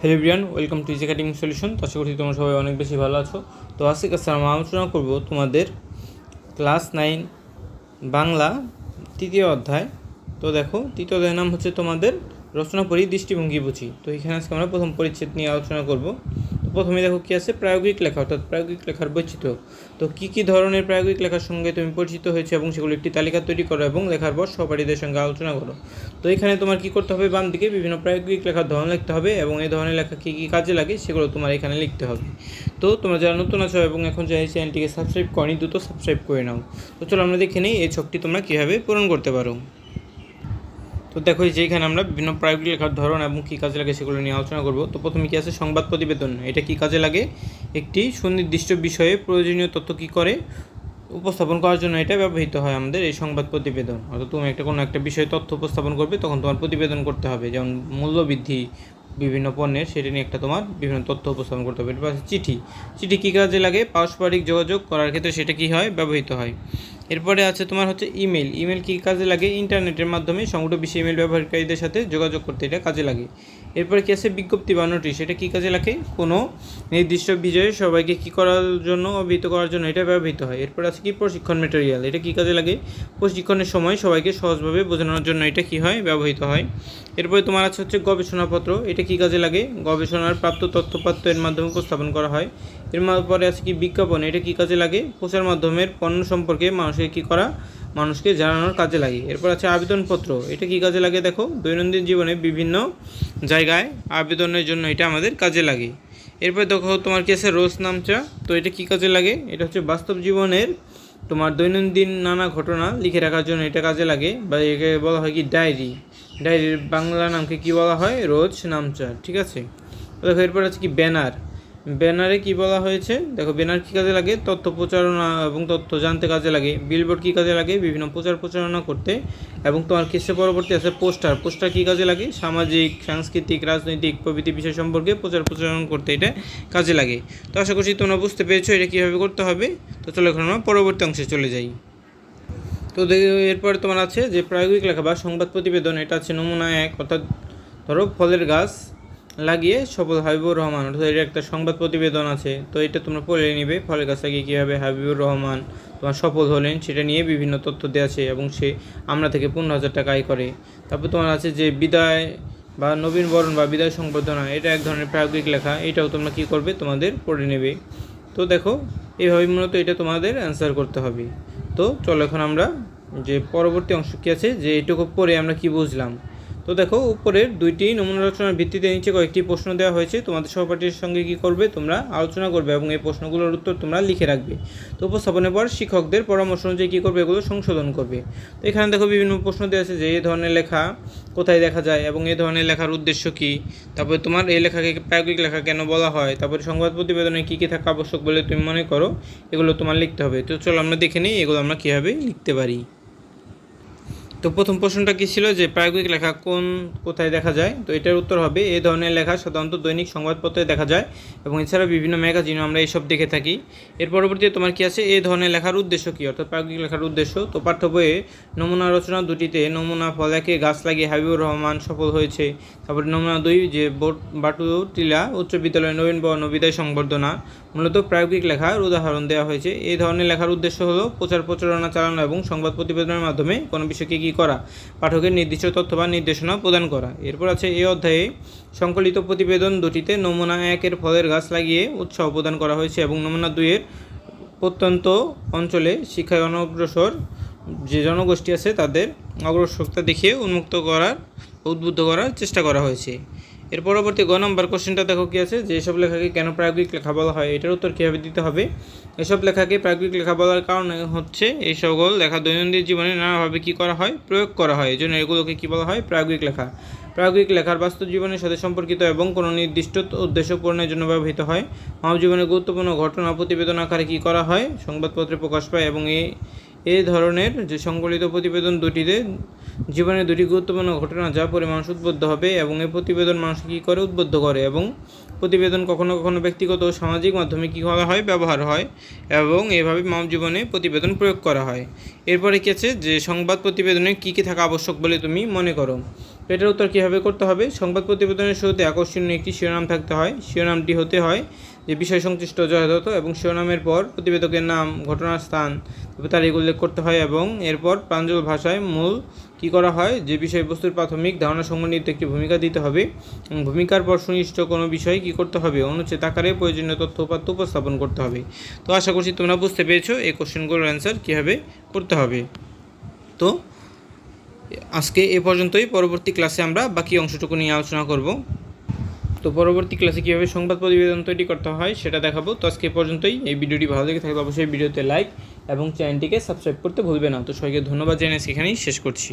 Hello Brian welcome to cutting solution তো আশা করছি তোমরা সবাই অনেক বেশি ভালো আছো। তো আজকে কাছে আমরা আলোচনা করব তোমাদের ক্লাস নাইন বাংলা তৃতীয় অধ্যায়। তো দেখো, তৃতীয় অধ্যায়ের নাম হচ্ছে তোমাদের রচনা পড়ি দৃষ্টিভঙ্গি বুঝি। তো এখানে আজকে আমরা প্রথম পরিচ্ছেদ নিয়ে আলোচনা করব। প্রথমে দেখো কী আছে? প্রায়োগিক লেখা, অর্থাৎ প্রায়োগিক লেখার বৈচিত্র্য। তো কী কী ধরনের প্রায়োগিক লেখার সঙ্গে তুমি পরিচিত হয়েছে এবং সেগুলো একটি তালিকা তৈরি করো এবং লেখার পর সহপাঠীদের সঙ্গে আলোচনা করো। তো এখানে তোমার কি করতে হবে? বাম দিকে বিভিন্ন প্রায়োগিক লেখার ধরন লিখতে হবে এবং এই ধরনের লেখা কী কী কাজে লাগে সেগুলো তোমার এখানে লিখতে হবে। তো তোমরা যারা নতুন আছো এবং এখন যে এই চ্যানেলটিকে সাবস্ক্রাইব করনি, দ্রুত সাবস্ক্রাইব করে নাও। তো চলো আমরা দেখে নিই এই ছকটি তোমরা কীভাবে পূরণ করতে পারো। তো দেখো এই যে এখানে আমরা বিভিন্ন প্রায়োগিক লেখার ধরন এবং কী কাজে লাগে সেগুলো নিয়ে আলোচনা করব। তো প্রথমে কী আছে? সংবাদ প্রতিবেদন। এটা কী কাজে লাগে? একটি সুনির্দিষ্ট বিষয়ে প্রয়োজনীয় তথ্য কী করে? উপস্থাপন করার জন্য এটা ব্যবহৃত হয় আমাদের এই সংবাদ প্রতিবেদন। অর্থাৎ তুমি একটা কোনো একটা বিষয়ে তথ্য উপস্থাপন করবে, তখন তোমার প্রতিবেদন করতে হবে। যেমন মূল্যবৃদ্ধি বিভিন্ন পণ্যের, সেটা নিয়ে একটা তোমার বিভিন্ন তথ্য উপস্থাপন করতে হবে। আছে চিঠি। চিঠি কী কাজে লাগে? পারস্পরিক যোগাযোগ করার ক্ষেত্রে সেটা কী হয়? ব্যবহৃত হয়। এরপরে আছে তোমার হচ্ছে ইমেল ইমেল কী কাজে লাগে? ইন্টারনেটের মাধ্যমে সমগ্র বিশ্বে ইমেল ব্যবহারকারীদের সাথে যোগাযোগ করতে এটা কাজে লাগে। এরপরে কী আছে বিজ্ঞপ্তি বা নোটিশ? এটা কী কাজে লাগে? কোনো নির্দিষ্ট বিজয়ে সবাইকে কী করার জন্য অভিহিত করার জন্য এটা ব্যবহৃত হয়। এরপর আছে কি প্রশিক্ষণ মেটেরিয়াল এটা কী কাজে লাগে? প্রশিক্ষণের সময় সবাইকে সহজভাবে বোঝানোর জন্য এটা কী হয়? ব্যবহৃত হয়। এরপরে তোমার আছে হচ্ছে গবেষণাপত্র। এটা কী কাজে লাগে? গবেষণার প্রাপ্ত তথ্যপাত্র এর মাধ্যমে উপস্থাপন করা হয়। এর পরে আছে কি বিজ্ঞাপন? এটা কী কাজে লাগে? প্রচার মাধ্যমের পণ্য সম্পর্কে মানুষকে কী করা? মানুষকে জানানোর কাজে লাগে এরপর আছে আবেদনপত্র। এটা কী কাজে লাগে দেখো? দৈনন্দিন জীবনে বিভিন্ন জায়গায় আবেদনের জন্য এটা আমাদের কাজে লাগে। এরপর দেখো তোমার কি আছে? রোজ নামচা। তো এটা কী কাজে লাগে? এটা হচ্ছে বাস্তব জীবনের তোমার দৈনন্দিন নানা ঘটনা লিখে রাখার জন্য এটা কাজে লাগে। বা একে বলা হয় কি ডায়েরি। ডায়েরির বাংলা নামকে কি বলা হয়? রোজ নামচা। ঠিক আছে? দেখো এরপর আছে কি ব্যানার। ব্যানারে কি বলা হয়েছে? দেখো, ব্যানার কী কাজে লাগে? তথ্য প্রচারণা এবং তথ্য জানতে কাজে লাগে। বিলবোর্ড কী কাজে লাগে? বিভিন্ন প্রচার প্রচারণা করতে। এবং তোমার কিসে পরবর্তী আছে? পোস্টার। পোস্টার কী কাজে লাগে? সামাজিক, সাংস্কৃতিক, রাজনৈতিক, প্রভৃতি বিষয় সম্পর্কে প্রচার প্রচারণ করতে এটা কাজে লাগে। তো আশা করছি তোমরা বুঝতে পেরেছ এটা কীভাবে করতে হবে। তো চলো এখন আমরা পরবর্তী অংশে চলে যাই। তো এরপরে তোমার আছে যে প্রায়োগিক লেখা বা সংবাদ প্রতিবেদন, এটা আছে নমুনা এক। অর্থাৎ ধরো ফলের গাছ। লাগিয়ে সফল হাবিবুর রহমান, অর্থাৎ এটা একটা সংবাদ প্রতিবেদন আছে। তো এটা তোমরা পড়ে নিবে ফলের গাছ লাগিয়ে কীভাবে হাবিবুর রহমান তোমার সফল হলেন সেটা নিয়ে বিভিন্ন তথ্য দেওয়া আছে এবং সে আমরা থেকে পনেরো হাজার টাকা আয় করে। তারপর তোমার আছে যে বিদায় বা নবীন বরণ বা বিদায় সংবর্ধনা, এটা এক ধরনের প্রায়োগিক লেখা, এটাও তোমরা কী করবে তোমাদের পড়ে নেবে। তো দেখো এইভাবে মূলত এটা তোমাদের অ্যান্সার করতে হবে। তো চলো এখন আমরা যে পরবর্তী অংশ কী আছে, যে এটুকু পরে আমরা কি বুঝলাম? তো দেখো, উপরের দুইটি নমুনা রচনার ভিত্তিতে নিচে কয়েকটি প্রশ্ন দেওয়া হয়েছে। তোমাদের সহপাঠীর সঙ্গে কি করবে তোমরা আলোচনা করবে এবং এই প্রশ্নগুলোর উত্তর তোমরা লিখে রাখবে। তো উপস্থাপনের পর শিক্ষকদের পরামর্শ অনুযায়ী কী করবে এগুলো সংশোধন করবে। তো এখানে দেখো বিভিন্ন প্রশ্ন দেওয়া আছে যে এই ধরনের লেখা কোথায় দেখা যায় এবং এই ধরনের লেখার উদ্দেশ্য কী? তারপরে তোমার এই লেখাকে প্রায়োগিক লেখা কেন বলা হয়? তারপরে সংবাদ প্রতিবেদনে কী কী থাকা আবশ্যক বলে তুমি মনে করো? এগুলো তোমার লিখতে হবে। তো চলো আমরা দেখে নিই এগুলো আমরা কীভাবে লিখতে পারি। তো প্রথম প্রশ্নটা কী ছিল যে প্রায়োগিক লেখা কোন কোথায় দেখা যায়? তো এটার উত্তর হবে, এ ধরনের লেখা সাধারণত দৈনিক সংবাদপত্রে দেখা যায় এবং এছাড়া বিভিন্ন ম্যাগাজিনও আমরা এইসব দেখে থাকি। এর পরবর্তীতে তোমার কী আছে? এই ধরনের লেখার উদ্দেশ্য কী? অর্থাৎ প্রায়োগিক লেখার উদ্দেশ্য। তো পাঠ্য বইয়ে নমুনা রচনা দুটিতে নমুনা ফলাকে গাছ লাগিয়ে হাবিবুর রহমান সফল হয়েছে। তারপরে নমুনা দুই, যে বাটু টিলা উচ্চ বিদ্যালয় নবীন বর্ণ বিদায় সংবর্ধনা। মূলত প্রায়োগিক লেখার উদাহরণ দেওয়া হয়েছে। এই ধরনের লেখার উদ্দেশ্য হলো প্রচার, প্রচারণা, চালানো এবং সংবাদ প্রতিবেদনের মাধ্যমে কোনো বিষয়কে কী করা, পাঠকের নির্দিষ্ট তথ্য বা নির্দেশনা প্রদান করা। এরপর আছে এই অধ্যায়ে, সংকলিত প্রতিবেদন দুটিতে নমুনা একের ফলের গাছ লাগিয়ে উৎসাহ প্রদান করা হয়েছে এবং নমুনা দুইয়ের প্রত্যন্ত অঞ্চলে শিক্ষায় অনগ্রসর যে জনগোষ্ঠী আছে তাদের অগ্রসরতা দেখিয়ে উন্মুক্ত করার, উদ্বুদ্ধ করার চেষ্টা করা হয়েছে। এর পরবর্তী গ নম্বর কোশ্চেনটা দেখো কী আছে, যে এসব লেখাকে কেন প্রায়োগিক লেখা বলা হয়? এটার উত্তর কীভাবে দিতে হবে? এসব লেখাকে প্রায়োগিক লেখা বলার কারণ হচ্ছে এই সকল লেখা দৈনন্দিন জীবনে নানাভাবে কী করা হয়? প্রয়োগ করা হয়। এই জন্য এগুলোকে কী বলা হয়? প্রায়োগিক লেখা। প্রায়োগিক লেখার বাস্তব জীবনের সাথে সম্পর্কিত এবং কোনো নির্দিষ্ট উদ্দেশ্য পূরণের জন্য ব্যবহৃত হয়। মানব জীবনের গুরুত্বপূর্ণ ঘটনা প্রতিবেদন আকারে কী করা হয়? সংবাদপত্রে প্রকাশ পায় এবং এই এই ধরনের যে সংকলিত প্রতিবেদন দুটিতে জীবনের দুটি গুরুত্বপূর্ণ ঘটনা যা পরে মানুষ উদ্বুদ্ধ হবে এবং এই প্রতিবেদন মানুষ কী করে উদ্বুদ্ধ করে এবং প্রতিবেদন কখনো কখনো ব্যক্তিগত ও সামাজিক মাধ্যমে কী করা হয়, ব্যবহার হয় এবং এভাবে মানব জীবনে প্রতিবেদন প্রয়োগ করা হয়। এরপরে কী আছে যে সংবাদ প্রতিবেদনে কী কী থাকা আবশ্যক বলে তুমি মনে করো। এটার উত্তর কীভাবে করতে হবে? সংবাদ প্রতিবেদনের শুরুতে আকর্ষণীয় একটি শিরোনাম থাকতে হয়। শিরোনামটি হতে হয় যে, বিষয় সংশ্লিষ্ট যথাযথ এবং শিরোনামের পর প্রতিবেদকের নাম ঘটনার স্থান তারিখ উল্লেখ করতে হয় এবং এরপর প্রাঞ্জল ভাষায় মূল কী করা হয়? যে বিষয়বস্তুর প্রাথমিক ধারণা সম্বন্ধিত একটি ভূমিকা দিতে হবে। ভূমিকার পর সুনির্দিষ্ট কোনো বিষয় কী করতে হবে? অনুচ্ছেদ আকারে প্রয়োজনীয় তথ্য উপাত্ত উপস্থাপন করতে হবে। তো আশা করছি তোমরা বুঝতে পেরেছ এই কোশ্চেনগুলোর অ্যান্সার কীভাবে করতে হবে। তো আজকে এ পর্যন্তই, পরবর্তী ক্লাসে আমরা বাকি অংশটুকু নিয়ে আলোচনা করব। তো পরবর্তী ক্লাসে কীভাবে সংবাদ প্রতিবেদন তৈরি করতে হয় সেটা দেখাবো। তো আজকে পর্যন্তই। এই ভিডিওটি ভালো লেগে থাকলে অবশ্যই ভিডিওতে লাইক এবং চ্যানেলটিকে সাবস্ক্রাইব করতে ভুলবে না। তো সবাইকে ধন্যবাদ জানিয়ে এখানেই শেষ করছি।